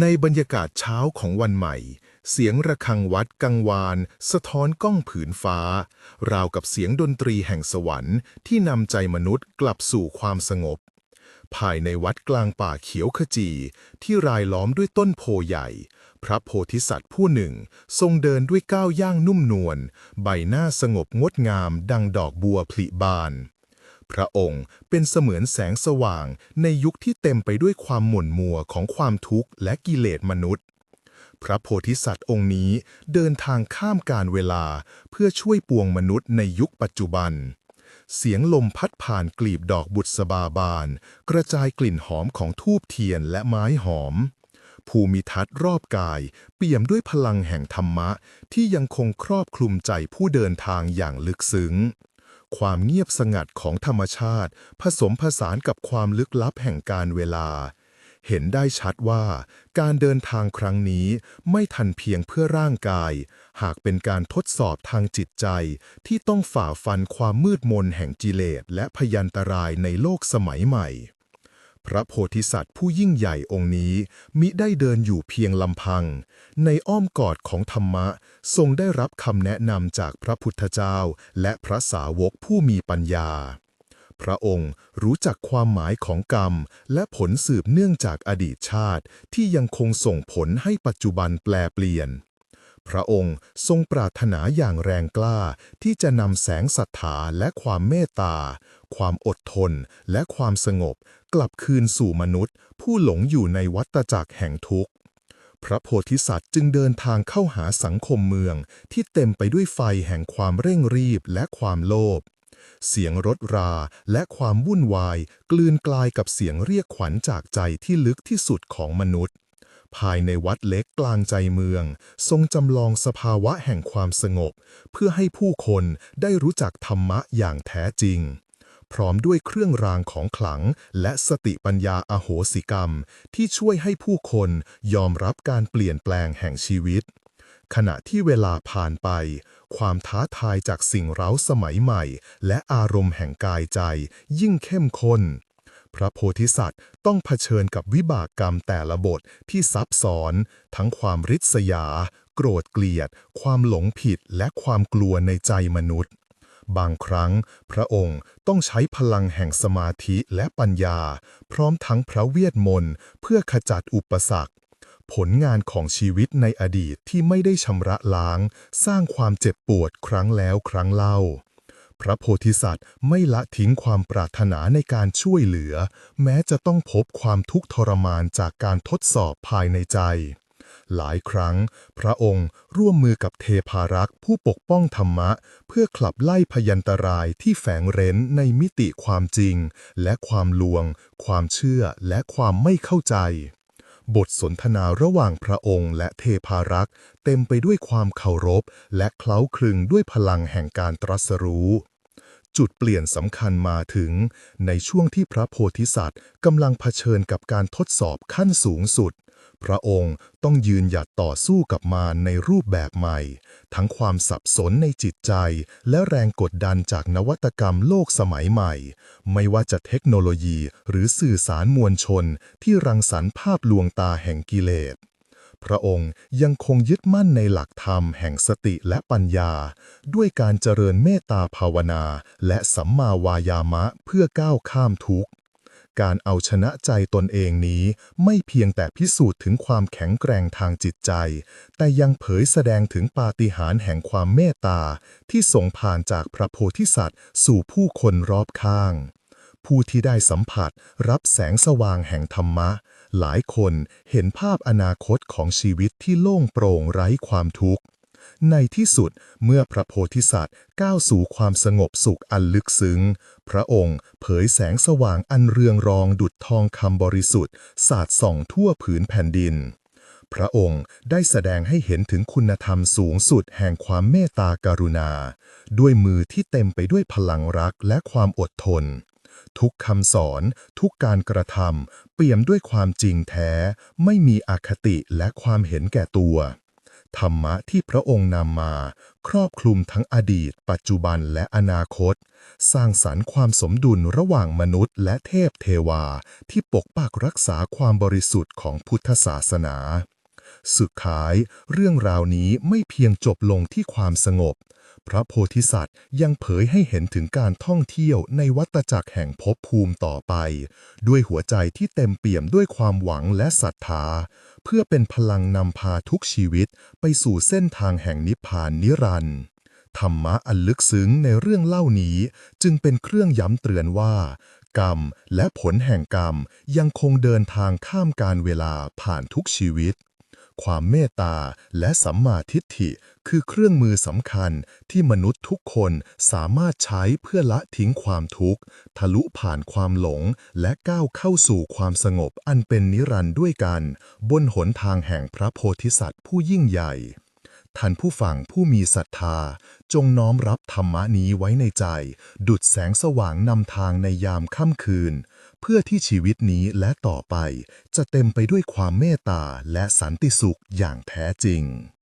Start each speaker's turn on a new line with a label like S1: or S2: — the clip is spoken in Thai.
S1: ในบรรยากาศเช้าของวันใหม่ เสียงระฆังวัดกังวาน สะท้อนก้องผืนฟ้า ราวกับเสียงดนตรีแห่งสวรรค์ที่นำใจมนุษย์กลับสู่ความสงบ ภายในวัดกลางป่าเขียวขจี ที่รายล้อมด้วยต้นโพใหญ่ พระโพธิสัตว์ผู้หนึ่ง ทรงเดินด้วยก้าวย่างนุ่มนวลใบหน้าสงบงดงามดังดอกบัวผลิบาน พระองค์เป็นเสมือนแสงสว่างในยุคที่เต็มไปด้วยความหม่นมัวของความทุกข์และกิเลสมนุษย์ พระโพธิสัตว์องค์นี้เดินทางข้ามการเวลาเพื่อช่วยปวงมนุษย์ในยุคปัจจุบัน เสียงลมพัดผ่านกลีบดอกบุษบาบาน กระจายกลิ่นหอมของทูบเทียนและไม้หอมภูมิทัศน์รอบกาย เปี่ยมด้วยพลังแห่งธรรมะที่ยังคงครอบคลุมใจผู้เดินทางอย่างลึกซึ้ง ความเงียบสงัดของธรรมชาติ ผสมผสานกับความลึกลับแห่งการเวลา เห็นได้ชัดว่า การเดินทางครั้งนี้ไม่ทันเพียงเพื่อร่างกาย หากเป็นการทดสอบทางจิตใจ ที่ต้องฝ่าฟันความมืดมนแห่งกิเลสและพยันตรายในโลกสมัยใหม่ พระโพธิสัตว์ผู้ยิ่งใหญ่องค์นี้ มิได้เดินอยู่เพียงลำพัง ในอ้อมกอดของธรรมะ ทรงได้รับคำแนะนำจากพระพุทธเจ้า และพระสาวกผู้มีปัญญา พระองค์รู้จักความหมายของกรรม และผลสืบเนื่องจากอดีตชาติ ที่ยังคงส่งผลให้ปัจจุบันแปลเปลี่ยนพระองค์ทรงปรารถนาอย่างแรงกล้า ที่จะนำแสงศรัทธาและความเมตตา ความอดทน และความสงบ กลับคืนสู่มนุษย์ ผู้หลงอยู่ในวัฏจักรแห่งทุกข์ พระโพธิสัตว์จึงเดินทางเข้าหาสังคมเมืองที่เต็มไปด้วยไฟแห่งความเร่งรีบและความโลภ เสียงรถราและความวุ่นวาย กลืนกลายกับเสียงเรียกขวัญจากใจที่ลึกที่สุดของมนุษย์ ภายในวัดเล็กกลางใจเมือง ทรงจำลองสภาวะแห่งความสงบ เพื่อให้ผู้คนได้รู้จักธรรมะอย่างแท้จริง พร้อมด้วยเครื่องรางของขลัง และสติปัญญาอโหสิกรรม ที่ช่วยให้ผู้คนยอมรับการเปลี่ยนแปลงแห่งชีวิต ขณะที่เวลาผ่านไป ความท้าทายจากสิ่งเร้าสมัยใหม่ และอารมณ์แห่งกายใจ ยิ่งเข้มข้นพระโพธิสัตว์ต้องเผชิญกับวิบากกรรมแต่ละบทที่ซับซ้อน ทั้งความริษยา โกรธเกลียด ความหลงผิดและความกลัวในใจมนุษย์ บางครั้ง พระองค์ต้องใช้พลังแห่งสมาธิและปัญญา พร้อมทั้งพระเวทมนต์เพื่อขจัดอุปสรรค ผลงานของชีวิตในอดีตที่ไม่ได้ชำระล้าง สร้างความเจ็บปวดครั้งแล้วครั้งเล่า พระโพธิสัตว์ไม่ละทิ้งความปรารถนาในการช่วยเหลือ แม้จะต้องพบความทุกข์ทรมานจากการทดสอบภายในใจ หลายครั้ง พระองค์ร่วมมือกับเทพารักษ์ผู้ปกป้องธรรมะ เพื่อขับไล่พยันตรายที่แฝงเร้นในมิติความจริง และความลวง ความเชื่อและความไม่เข้าใจ บทสนทนาระหว่างพระองค์และเทพารักษ์เต็มไปด้วยความเคารพ และเคล้าคลึงด้วยพลังแห่งการตรัสรู้จุดเปลี่ยนสำคัญมาถึง ในช่วงที่พระโพธิสัตว์กำลังเผชิญกับการทดสอบขั้นสูงสุด พระองค์ต้องยืนหยัดต่อสู้กับมารในรูปแบบใหม่ ทั้งความสับสนในจิตใจ และแรงกดดันจากนวัตกรรมโลกสมัยใหม่ ไม่ว่าจะเทคโนโลยีหรือสื่อสารมวลชนที่รังสรรค์ภาพลวงตาแห่งกิเลสพระองค์ยังคงยึดมั่นในหลักธรรมแห่งสติและปัญญา ด้วยการเจริญเมตตาภาวนา และสัมมาวายามะเพื่อก้าวข้ามทุกข์ การเอาชนะใจตนเองนี้ ไม่เพียงแต่พิสูจน์ถึงความแข็งแกร่งทางจิตใจ แต่ยังเผยแสดงถึงปาฏิหาริย์แห่งความเมตตา ที่ส่งผ่านจากพระโพธิสัตว์ สู่ผู้คนรอบข้าง ผู้ที่ได้สัมผัสรับแสงสว่างแห่งธรรมะ หลายคนเห็นภาพอนาคตของชีวิตที่โล่งโปร่งไร้ความทุกข์ ในที่สุดเมื่อพระโพธิสัตว์ก้าวสู่ความสงบสุขอันลึกซึ้ง พระองค์เผยแสงสว่างอันเรืองรองดุจทองคำบริสุทธิ์สาดส่องทั่วผืนแผ่นดิน พระองค์ได้แสดงให้เห็นถึงคุณธรรมสูงสุดแห่งความเมตตากรุณา ด้วยมือที่เต็มไปด้วยพลังรักและความอดทนทุกคำสอน ทุกการกระทำเปี่ยมด้วยความจริงแท้ ไม่มีอคติและความเห็นแก่ตัว ธรรมะที่พระองค์นำมา ครอบคลุมทั้งอดีต ปัจจุบันและอนาคต สร้างสรรค์ความสมดุลระหว่างมนุษย์ และเทพเทวา ที่ปกปักรักษาความบริสุทธิ์ของพุทธศาสนา สุดท้าย เรื่องราวนี้ไม่เพียงจบลงที่ความสงบ พระโพธิสัตว์ยังเผยให้เห็นถึงการท่องเที่ยวในวัฏจักรแห่งภพภูมิต่อไป ด้วยหัวใจที่เต็มเปี่ยมด้วยความหวังและศรัทธา เพื่อเป็นพลังนำพาทุกชีวิตไปสู่เส้นทางแห่งนิพพานนิรันดร์ธรรมะอันลึกซึ้งในเรื่องเล่านี้ จึงเป็นเครื่องย้ำเตือนว่า กรรมและผลแห่งกรรมยังคงเดินทางข้ามการเวลาผ่านทุกชีวิต ความเมตตา และสัมมาทิฏฐิ คือเครื่องมือสำคัญที่มนุษย์ทุกคนสามารถใช้เพื่อละทิ้งความทุกข์ ทะลุผ่านความหลง และก้าวเข้าสู่ความสงบอันเป็นนิรันด์ด้วยกัน บนหนทางแห่งพระโพธิสัตว์ผู้ยิ่งใหญ่ท่านผู้ฟังผู้มีศรัทธา จงน้อมรับธรรมะนี้ไว้ในใจ ดุดแสงสว่างนำทางในยามค่ำคืน เพื่อที่ชีวิตนี้และต่อไปจะเต็มไปด้วยความเมตตาและสันติสุขอย่างแท้จริง